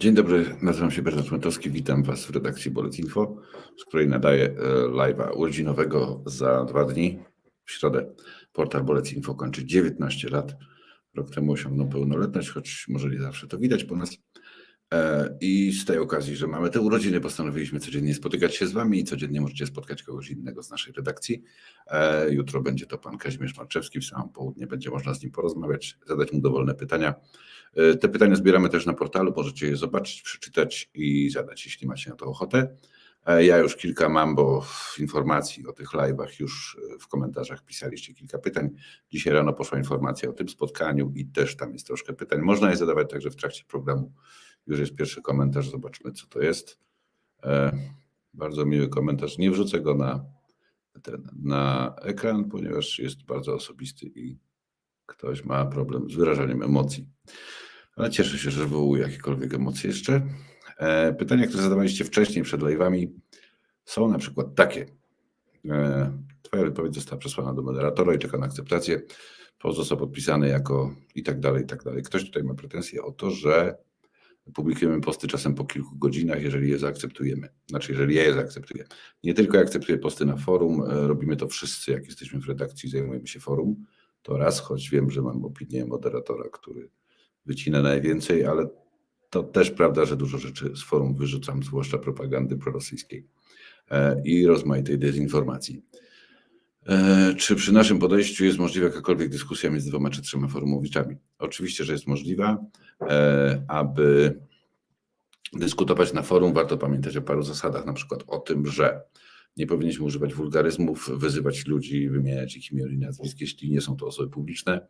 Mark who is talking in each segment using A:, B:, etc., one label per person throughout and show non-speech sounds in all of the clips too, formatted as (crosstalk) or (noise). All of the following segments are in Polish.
A: Dzień dobry, nazywam się Bernard Mętowski, witam Was w redakcji Bolec Info, z której nadaję e, live'a urodzinowego za dwa dni. W środę portal Bolec Info kończy 19 lat. Rok temu osiągnął pełnoletność, choć może nie zawsze to widać po nas. E, I z tej okazji, że mamy te urodziny, postanowiliśmy codziennie spotykać się z Wami i codziennie możecie spotkać kogoś innego z naszej redakcji. E, jutro będzie to pan Kazimierz Marczewski, w samym południe będzie można z nim porozmawiać, zadać mu dowolne pytania. E, te pytania zbieramy też na portalu, możecie je zobaczyć, przeczytać i zadać, jeśli macie na to ochotę. Ja już kilka mam, bo w informacji o tych live'ach już w komentarzach pisaliście kilka pytań. Dzisiaj rano poszła informacja o tym spotkaniu i też tam jest troszkę pytań. Można je zadawać także w trakcie programu. Już jest pierwszy komentarz, zobaczmy co to jest. E, bardzo miły komentarz. Nie wrzucę go na, na ekran, ponieważ jest bardzo osobisty i ktoś ma problem z wyrażaniem emocji. Ale cieszę się, że wywołuje jakiekolwiek emocje jeszcze. E, pytania, które zadawaliście wcześniej przed live'ami są na przykład takie. E, twoja wypowiedź została przesłana do moderatora i czeka na akceptację. Post został podpisany jako i tak dalej, i tak dalej. Ktoś tutaj ma pretensję o to, że publikujemy posty czasem po kilku godzinach, jeżeli je zaakceptujemy. Znaczy, jeżeli ja je zaakceptuję. Nie tylko akceptuję posty na forum, e, robimy to wszyscy, jak jesteśmy w redakcji, zajmujemy się forum. To raz, choć wiem, że mam opinię moderatora, który wycina najwięcej, ale to też prawda, że dużo rzeczy z forum wyrzucam, zwłaszcza propagandy prorosyjskiej e, i rozmaitej dezinformacji. E, czy przy naszym podejściu jest możliwa jakakolwiek dyskusja między dwoma czy trzema forumowiczami? Oczywiście, że jest możliwa. E, aby dyskutować na forum, warto pamiętać o paru zasadach, na przykład o tym, że nie powinniśmy używać wulgaryzmów, wyzywać ludzi, wymieniać ich imię i nazwisk, jeśli nie są to osoby publiczne.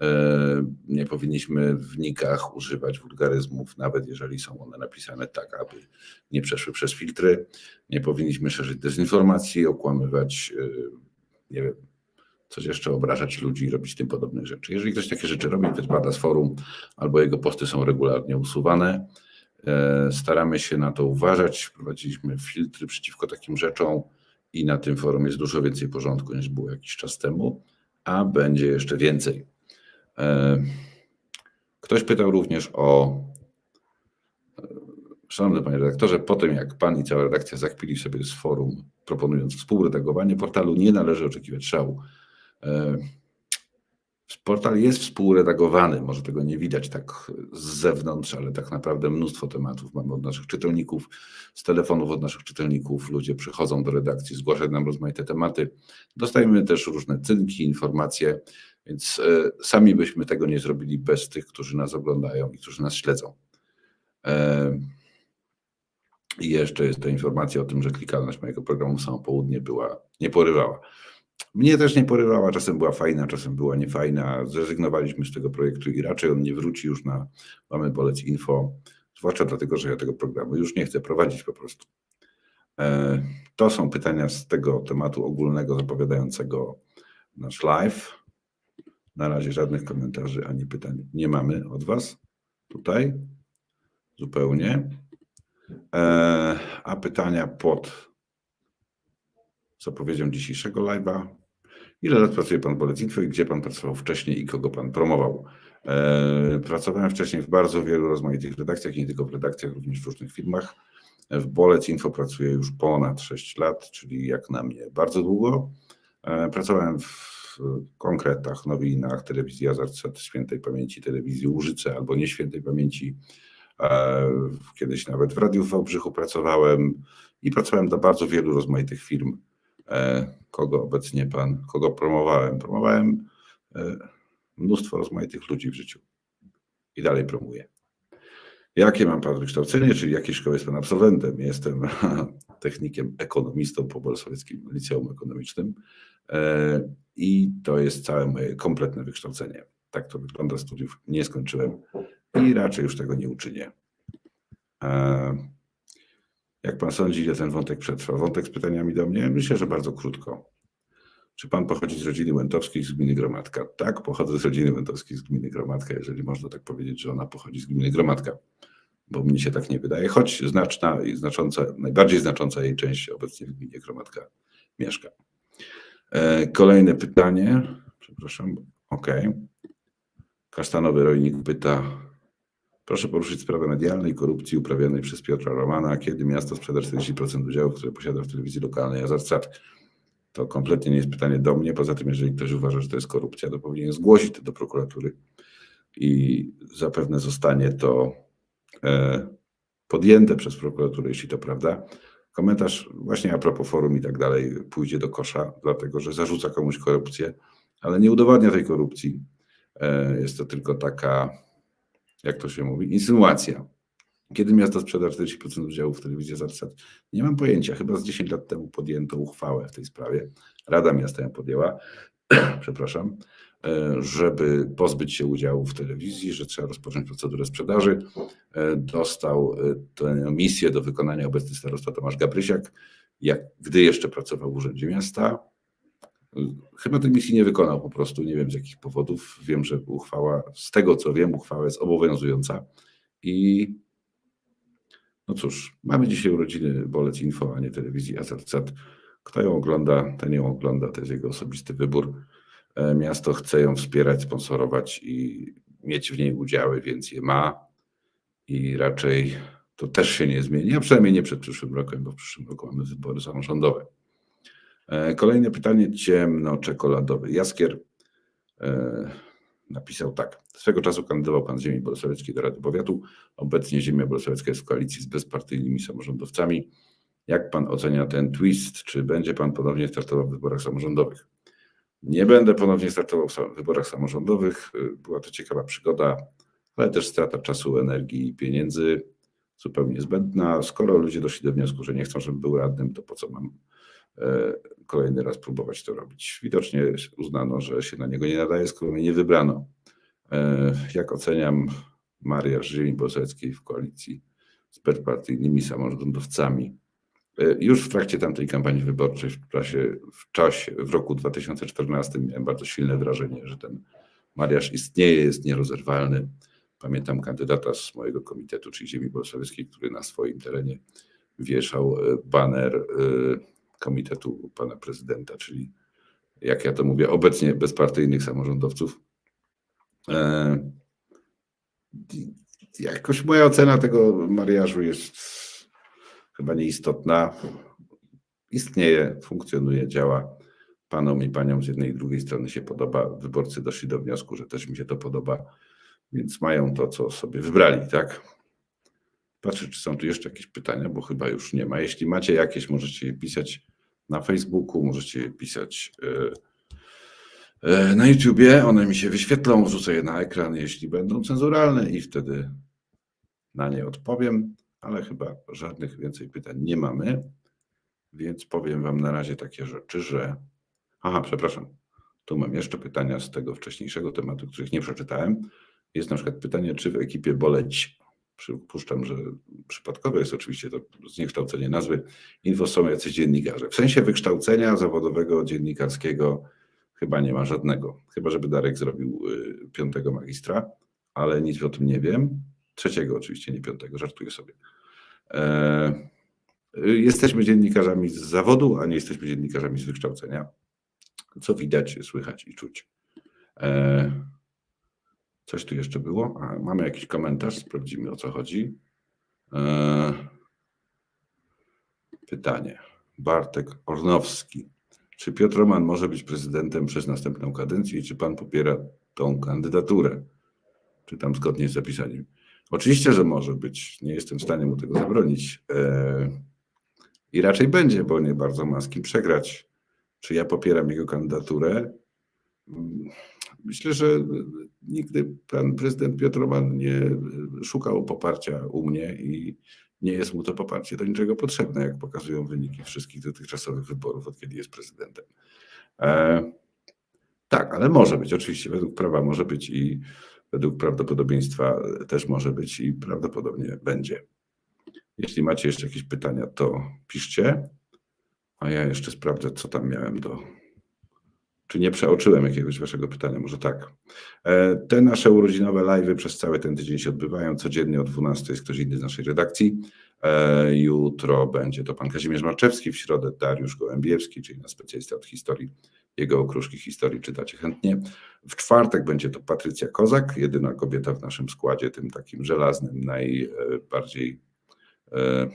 A: E, nie powinniśmy w nikach używać wulgaryzmów, nawet jeżeli są one napisane tak, aby nie przeszły przez filtry. Nie powinniśmy szerzyć dezinformacji, okłamywać, nie wiem, coś jeszcze obrażać ludzi i robić tym podobnych rzeczy. Jeżeli ktoś takie rzeczy robi, wypada z forum albo jego posty są regularnie usuwane, e, staramy się na to uważać. Wprowadziliśmy filtry przeciwko takim rzeczom i na tym forum jest dużo więcej porządku niż było jakiś czas temu, a będzie jeszcze więcej. E, ktoś pytał również o. E, szanowny panie redaktorze, po tym jak pan i cała redakcja zakpili sobie z forum, proponując współredagowanie portalu, nie należy oczekiwać szału. E, portal jest współredagowany, może tego nie widać tak z zewnątrz, ale tak naprawdę mnóstwo tematów mamy od naszych czytelników, z telefonów od naszych czytelników. Ludzie przychodzą do redakcji, zgłaszają nam rozmaite tematy. Dostajemy też różne cynki, informacje, więc e, sami byśmy tego nie zrobili bez tych, którzy nas oglądają i którzy nas śledzą. I jeszcze jest ta informacja o tym, że klikalność mojego programu Samo Południe była, nie porywała. Mnie też nie porywała, czasem była fajna, czasem była niefajna. Zrezygnowaliśmy z tego projektu i raczej on nie wróci już na Mamy Bolec Info, zwłaszcza dlatego, że ja tego programu już nie chcę prowadzić po prostu. E, to są pytania z tego tematu ogólnego zapowiadającego nasz live. Na razie żadnych komentarzy ani pytań nie mamy od Was tutaj. Zupełnie. E, a pytania pod zapowiedzią dzisiejszego live'a. Ile lat pracuje Pan w Bolec Info i gdzie Pan pracował wcześniej i kogo Pan promował? E, pracowałem wcześniej w bardzo wielu rozmaitych redakcjach, nie tylko w redakcjach, również w różnych firmach. W Bolec Info pracuję już ponad 6 lat, czyli jak na mnie bardzo długo. E, pracowałem w konkretach, nowinach, telewizji Azarcet, świętej pamięci telewizji Łużyce albo nie świętej pamięci. E, kiedyś nawet w Radiu w Wałbrzychu pracowałem i pracowałem dla bardzo wielu rozmaitych firm E, kogo obecnie pan, kogo promowałem. Promowałem e, mnóstwo rozmaitych ludzi w życiu i dalej promuję. Jakie mam pan wykształcenie, czyli jakiej szkoły jest pan absolwentem? Jestem (laughs) technikiem, ekonomistą po Bolsowieckim Liceum Ekonomicznym i to jest całe moje kompletne wykształcenie. Tak to wygląda, studiów nie skończyłem i raczej już tego nie uczynię. Jak pan sądzi, ile ten wątek przetrwa? Wątek z pytaniami do mnie? Myślę, że bardzo krótko. Czy pan pochodzi z rodziny Łętowskiej z gminy Gromadka? Tak, pochodzę z rodziny Łętowskiej z gminy Gromadka, jeżeli można tak powiedzieć, że ona pochodzi z gminy Gromadka, bo mnie się tak nie wydaje, choć znaczna i znacząca, najbardziej znacząca jej część obecnie w gminie Gromadka mieszka. E, kolejne pytanie, przepraszam, ok. Kasztanowy rolnik pyta, Proszę poruszyć sprawę medialnej korupcji uprawianej przez Piotra Romana, kiedy miasto sprzeda 40% udziałów, które posiada w telewizji lokalnej Azarsat. To kompletnie nie jest pytanie do mnie. Poza tym, jeżeli ktoś uważa, że to jest korupcja, to powinien zgłosić to do prokuratury i zapewne zostanie to e, podjęte przez prokuraturę, jeśli to prawda. Komentarz właśnie a propos forum i tak dalej pójdzie do kosza, dlatego że zarzuca komuś korupcję, ale nie udowadnia tej korupcji. E, Jest to tylko taka, jak to się mówi, insynuacja. Kiedy miasto sprzeda 40% udziałów w telewizji Zarsat? Nie mam pojęcia. Chyba z 10 lat temu podjęto uchwałę w tej sprawie. Rada Miasta ją podjęła, (clears throat) przepraszam, e, żeby pozbyć się udziału w telewizji, że trzeba rozpocząć procedurę sprzedaży. E, Dostał e, tę misję do wykonania obecny starosta Tomasz Gabrysiak, jak, gdy jeszcze pracował w Urzędzie Miasta. Chyba tej misji nie wykonał po prostu, nie wiem z jakich powodów. Wiem, że uchwała, z tego co wiem, uchwała jest obowiązująca i no cóż, mamy dzisiaj urodziny Bolec Info, a nie telewizji Azercat. Kto ją ogląda, ten ją ogląda, to jest jego osobisty wybór. E, Miasto chce ją wspierać, sponsorować i mieć w niej udziały, więc je ma i raczej to też się nie zmieni, a przynajmniej nie przed przyszłym rokiem, bo w przyszłym roku mamy wybory samorządowe. E, Kolejne pytanie ciemno-czekoladowy. Jaskier e, napisał tak. Swego czasu kandydował pan z ziemi bolesławickiej do Rady Powiatu. Obecnie ziemia bolesławicka jest w koalicji z bezpartyjnymi samorządowcami. Jak pan ocenia ten twist? Czy będzie pan ponownie startował w wyborach samorządowych? Nie będę ponownie startował w wyborach samorządowych. Y, Była to ciekawa przygoda, ale też strata czasu, energii i pieniędzy zupełnie zbędna. Skoro ludzie doszli do wniosku, że nie chcą, żebym był radnym, to po co mam e, kolejny raz próbować to robić? Widocznie uznano, że się na niego nie nadaje, skoro mnie nie wybrano. E, Jak oceniam mariaż ziemi bolesławickiej w koalicji z bezpartyjnymi samorządowcami? E, Już w trakcie tamtej kampanii wyborczej, w czasie, w czasie, w roku 2014 miałem bardzo silne wrażenie, że ten mariaż istnieje, jest nierozerwalny. Pamiętam kandydata z mojego komitetu, czyli ziemi bolesławickiej, który na swoim terenie wieszał e, baner e, komitetu pana prezydenta, czyli jak ja to mówię, obecnie bezpartyjnych samorządowców. E, Jakoś moja ocena tego mariażu jest chyba nieistotna. Istnieje, funkcjonuje, działa. Panom i paniom z jednej i drugiej strony się podoba. Wyborcy doszli do wniosku, że też mi się to podoba, więc mają to, co sobie wybrali, tak? Patrzę, czy są tu jeszcze jakieś pytania, bo chyba już nie ma. Jeśli macie jakieś, możecie je pisać na Facebooku, możecie pisać e, e, na YouTubie. One mi się wyświetlą, wrzucę je na ekran, jeśli będą cenzuralne i wtedy na nie odpowiem, ale chyba żadnych więcej pytań nie mamy, więc powiem Wam na razie takie rzeczy, że. Aha, przepraszam. Tu mam jeszcze pytania z tego wcześniejszego tematu, których nie przeczytałem. Jest na przykład pytanie, czy w ekipie Boleć, przypuszczam, że przypadkowe jest oczywiście to zniekształcenie nazwy, info są jacyś dziennikarze. W sensie wykształcenia zawodowego, dziennikarskiego chyba nie ma żadnego. Chyba, żeby Darek zrobił y, piątego magistra, ale nic o tym nie wiem. Trzeciego oczywiście, nie piątego, żartuję sobie. E, y, Jesteśmy dziennikarzami z zawodu, a nie jesteśmy dziennikarzami z wykształcenia, co widać, słychać i czuć. E, Coś tu jeszcze było? A, mamy jakiś komentarz, sprawdzimy o co chodzi. E, Pytanie. Bartek Ornowski. Czy Piotr Roman może być prezydentem przez następną kadencję i czy pan popiera tą kandydaturę? Czytam zgodnie z zapisaniem. Oczywiście, że może być. Nie jestem w stanie mu tego zabronić. E, I raczej będzie, bo nie bardzo ma z kim przegrać. Czy ja popieram jego kandydaturę? Myślę, że nigdy pan prezydent Piotr Roman nie szukał poparcia u mnie i nie jest mu to poparcie do niczego potrzebne, jak pokazują wyniki wszystkich dotychczasowych wyborów, od kiedy jest prezydentem. E, tak, ale może być, oczywiście, według prawa może być i według prawdopodobieństwa też może być i prawdopodobnie będzie. Jeśli macie jeszcze jakieś pytania, to piszcie, a ja jeszcze sprawdzę, co tam miałem do. Czy nie przeoczyłem jakiegoś waszego pytania? Może tak. E, Te nasze urodzinowe live'y przez cały ten tydzień się odbywają. Codziennie o 12 jest ktoś inny z naszej redakcji. E, Jutro będzie to pan Kazimierz Marczewski, w środę Dariusz Gołębiewski, czyli nasz specjalista od historii jego okruszki historii czytacie chętnie. W czwartek będzie to Patrycja Kozak, jedyna kobieta w naszym składzie, tym takim żelaznym, najbardziej, e,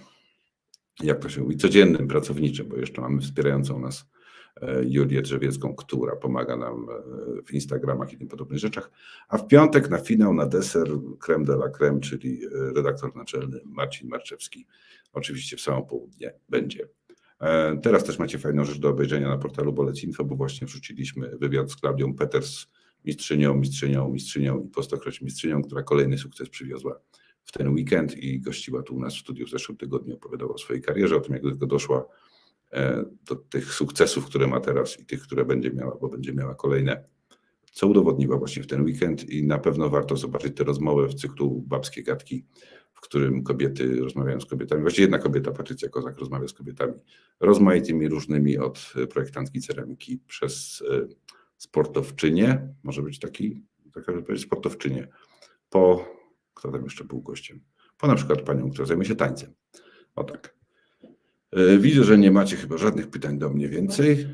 A: jak to się mówi, codziennym, pracowniczym, bo jeszcze mamy wspierającą nas Julię Drzewiecką, która pomaga nam e, w Instagramach i tym podobnych rzeczach. A w piątek na finał, na deser creme de la creme, czyli redaktor naczelny Marcin Marczewski. Oczywiście w samo południe będzie. E, Teraz też macie fajną rzecz do obejrzenia na portalu Bolec Info, bo właśnie wrzuciliśmy wywiad z Klaudią Peters, mistrzynią, mistrzynią, mistrzynią i po stokroć mistrzynią, która kolejny sukces przywiozła w ten weekend i gościła tu u nas w studiu w zeszłym tygodniu, opowiadała o swojej karierze, o tym jak do tego doszła, e, do tych sukcesów, które ma teraz i tych, które będzie miała, bo będzie miała kolejne, co udowodniła właśnie w ten weekend i na pewno warto zobaczyć tę rozmowę w cyklu Babskie Gadki, w którym kobiety rozmawiają z kobietami. Właściwie jedna kobieta, Patrycja Kozak, rozmawia z kobietami rozmaitymi, różnymi, od projektantki ceramiki przez e, sportowczynię, może być taki, taka wypowiedź, sportowczynię, po, kto tam jeszcze był gościem, po na przykład panią, która zajmuje się tańcem. O tak. E, Widzę, że nie macie chyba żadnych pytań do mnie więcej.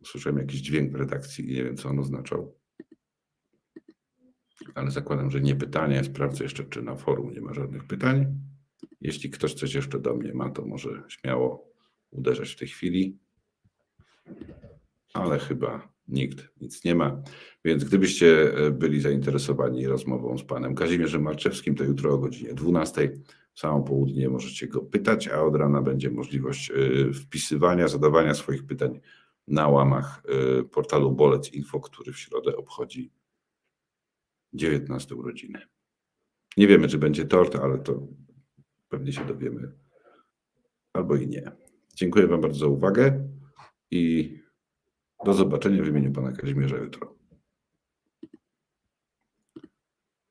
A: Usłyszałem jakiś dźwięk w redakcji i nie wiem, co on oznaczał ale zakładam, że nie pytanie. Sprawdzę jeszcze, czy na forum nie ma żadnych pytań. Jeśli ktoś coś jeszcze do mnie ma, to może śmiało uderzać w tej chwili. Ale chyba nikt nic nie ma. Więc gdybyście e, byli zainteresowani rozmową z panem Kazimierzem Marczewskim, to jutro o godzinie 12 w samo południe możecie go pytać, a od rana będzie możliwość e, wpisywania, zadawania swoich pytań na łamach e, portalu Bolec Info, który w środę obchodzi 19 urodziny. Nie wiemy, czy będzie tort, ale to pewnie się dowiemy. Albo i nie. Dziękuję Wam bardzo za uwagę i do zobaczenia w imieniu Pana Kazimierza jutro.